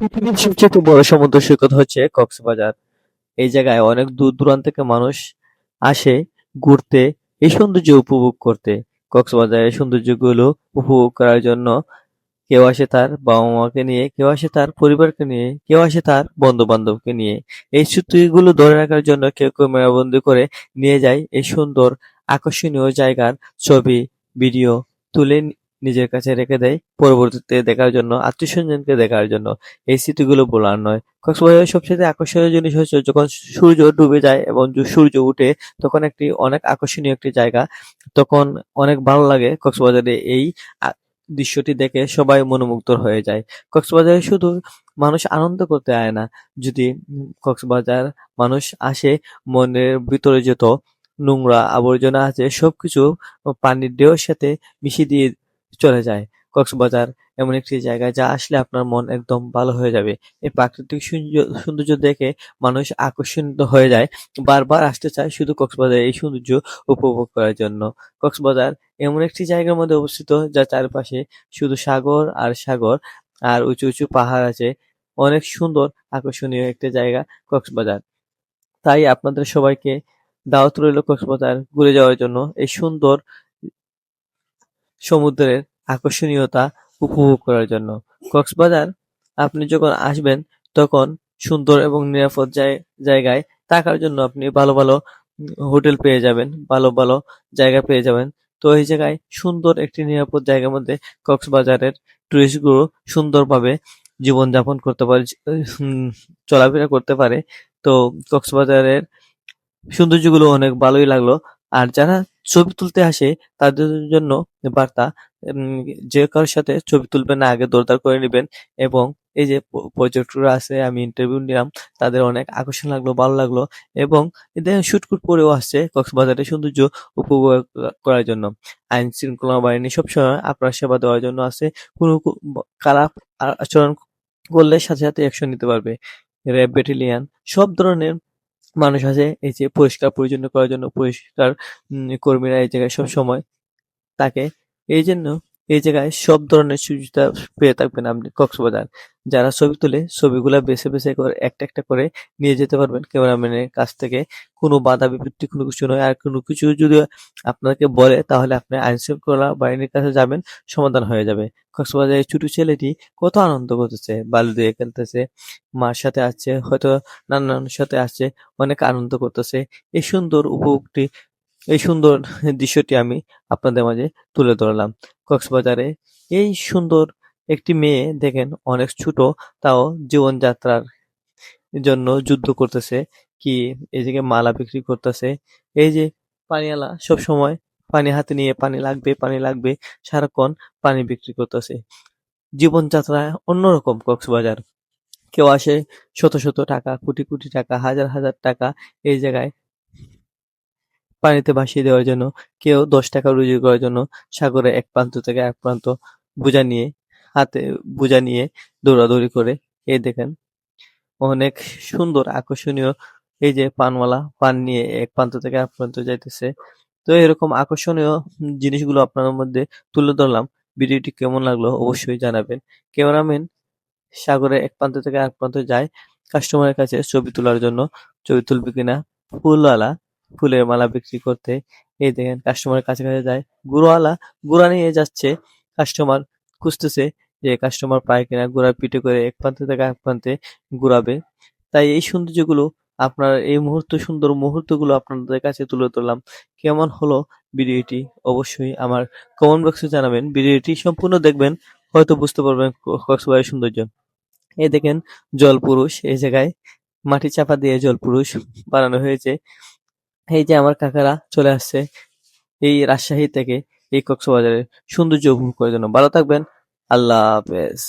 পৃথিবীর সবচেয়ে বড় সমুদ্র সৈকত হচ্ছে কক্সবাজার। এই জায়গায় অনেক দূর দূরান্ত থেকে মানুষ আসে ঘুরতে, এই সৌন্দর্য উপভোগ করতে। কক্সবাজারের সৌন্দর্যগুলো উপভোগ করার জন্য কেউ আসে তার বাবা মাকে নিয়ে, কেউ আসে তার পরিবারকে নিয়ে, কেউ আসে তার বন্ধু বান্ধবকে নিয়ে। এই স্মৃতিগুলো ধরে রাখার জন্য কেউ ক্যামেরাবন্দি করে নিয়ে যায় এই সুন্দর আকর্ষণীয় জায়গার ছবি, ভিডিও তুলে নিজের কাছে রেখে দেয় পরবর্তীতে দেখার জন্য আত্মীয় স্বজনকে দেখার জন্য। এই স্মৃতিগুলো বলার নয়। কক্সবাজারের সবচেয়ে আকর্ষণীয় জিনিস হচ্ছে যখন সূর্য ডুবে যায় এবং সূর্য উঠে, তখন একটি অনেক আকর্ষণীয় একটি জায়গা। তখন অনেক ভালো লাগে কক্সবাজারে এই দৃশ্যটি দেখে সবাই মনোমুগ্ধ হয়ে যায়। কক্সবাজারে শুধু মানুষ আনন্দ করতে আয় না। যদি কক্সবাজার মানুষ আসে, মনের ভিতরে যেত নোংরা আবর্জনা আছে, সবকিছু পানির ঢেউয়ের সাথে মিশিয়ে দিয়ে চলে যায়। কক্সবাজার এমন একটি জায়গা যা আসলে আপনার মন একদম ভালো হয়ে যাবে। এই প্রাকৃতিক সৌন্দর্য দেখে মানুষ আকর্ষিত হয়ে যায়। বারবার আসতে চায় শুধু কক্সবাজারের এই সৌন্দর্য উপভোগ করার জন্য। কক্সবাজার এমন একটি জায়গার মধ্যে অবস্থিত যার চারপাশে শুধু সাগর আর সাগর আর উঁচু উঁচু পাহাড় আছে। অনেক সুন্দর, আকর্ষণীয় একটা জায়গা কক্সবাজার। তাই আপনাদের সবাইকে দাওয়াত রইল কক্সবাজার ঘুরে যাওয়ার জন্য। এই সুন্দর সমুদ্রের আকর্ষণীয়তা উপভোগ করার জন্য। কক্সবাজার, আপনি যখন আসবেন, তখন সুন্দর এবং নিরাপদ জায়- জায়গায় থাকার জন্য আপনি ভালো ভালো হোটেল পেয়ে যাবেন, ভালো ভালো জায়গা পেয়ে যাবেন। তো এই জায়গায় সুন্দর একটি নিরাপদ জায়গার মধ্যে কক্সবাজারের টুরিস্টগুলো সুন্দরভাবে জীবনযাপন করতে পারে, চলাফেরা করতে পারে। তো কক্সবাজারের সৌন্দর্যগুলো অনেক ভালোই লাগল। আর যারা ছবি তুলতে আসে, তাদের জন্য বার্তা যে কারোর সাথে ছবি তুলবেন না, আগে দরদার করে নেবেন এবং এই যে পর্যটকরা আছে, আমি ইন্টারভিউ নিলাম, তাদের অনেক আকর্ষণ লাগল, ভালো লাগল এবং এদের শুটকুট পরেও আসছে কক্সবাজারের সৌন্দর্য উপভোগ করার জন্য। আইন শৃঙ্খলা বাহিনী সবসময় আপনার সেবা দেওয়ার জন্য আছে, কোনো খারাপ আচরণ করলে সাথে সাথে অ্যাকশন নিতে পারবে। র্যাব ব্যাটালিয়ান, সব ধরনের মানুষ আছে, এই যে পরিষ্কার পরিচ্ছন্ন করার জন্য পরিষ্কার কর্মীরা এই জায়গায় সব সময় থাকে। এই জন্য এই জায়গায় সব ধরনের সুবিধা পেয়ে থাকবেন আপনি কক্সবাজার। যারা ছবি তুলে, ছবিগুলা বেছে বেছে করে, একটা একটা করে নিয়ে যেতে পারবেন ক্যামেরাম্যানের কাছ থেকে। কোনো বাধা বিপত্তি, কোনো কিছু নয়। আর কোনো কিছু যদি আপনাকে বলে, তাহলে আপনি আইন শৃঙ্খলা বাহিনীর কাছে যাবেন, সমাধান হয়ে যাবে। কক্সবাজারের ছোট ছেলেটি কত আনন্দ করতেছে, বালু দিয়ে খেলতেছে, মার সাথে আসছে হয়তো নানার সাথে আসছে অনেক আনন্দ করতেছে। এই সুন্দর উপভোগটি এই সুন্দর দৃশ্যটি আমি আপনাদের মাঝে তুলে ধরলাম। কক্সবাজারে এই সুন্দর একটি মেয়ে দেখেন অনেক ছোট, তাও জীবনযাত্রার জন্য যুদ্ধ করতেছে, কি যে মালা বিক্রি করতেছে। এই যে পানিওয়ালা সব সময় পানি হাতে নিয়ে পানি লাগবে পানি লাগবে, সারাক্ষণ পানি বিক্রি করতেছে। জীবনযাত্রা অন্যরকম কক্সবাজার। কেউ আসে শত শত টাকা, কোটি কোটি টাকা, হাজার হাজার টাকা এই জায়গায় পানিতে ভাসিয়ে দেওয়ার জন্য, কেউ দশ টাকা রুজি করার জন্য সাগরে এক প্রান্ত থেকে এক প্রান্ত বোঝা নিয়ে, হাতে বোঝা নিয়ে দৌড়াদৌড়ি করে। এই দেখেন, অনেক সুন্দর, আকর্ষণীয় এই যে পানওয়ালা, পান নিয়ে এক প্রান্ত থেকে এক প্রান্ত যাইতেছে। তো এরকম আকর্ষণীয় জিনিসগুলো আপনার মধ্যে তুলে ধরলাম। ভিডিওটি কেমন লাগল অবশ্যই জানাবেন। ক্যামেরাম্যান সাগরে এক প্রান্ত থেকে এক প্রান্ত যায় কাস্টমারের কাছে ছবি তোলার জন্য। ছবি তুলবে কিনা? ফুলওয়ালা ফুলের মালা বিক্রি করতে। এই দেখেন কাস্টমারের কাছে কাছে যায়। গুড়াওয়ালা গুড়া নিয়ে যাচ্ছে। কাস্টমার খুঁজতেছে যে কাস্টমার পায় কিনা। গুড়ার পিঠে করে এক প্রান্ত থেকে এক প্রান্তে ঘুরাবে তাই এই সৌন্দর্যগুলো আপনার এই মুহূর্ত সুন্দর মুহূর্তগুলো আপনাদের কাছে তুলে ধরলাম। কেমন হলো ভিডিওটি অবশ্যই আমার কমেন্ট বক্সে জানাবেন। ভিডিওটি সম্পূর্ণ দেখবেন, হয়তো বুঝতে পারবেন ক- কক্সবাজারের সৌন্দর্য। এই দেখেন জলপুরুষ, এই জায়গায় মাটি চাপা দিয়ে জলপুরুষ বানানো হয়েছে। এই যে আমার কাকারা চলে আসছে এই রাজশাহী থেকে এই কক্সবাজারের সৌন্দর্য উপভোগ করার জন্য। ভালো থাকবেন। আল্লাহ হাফেজ।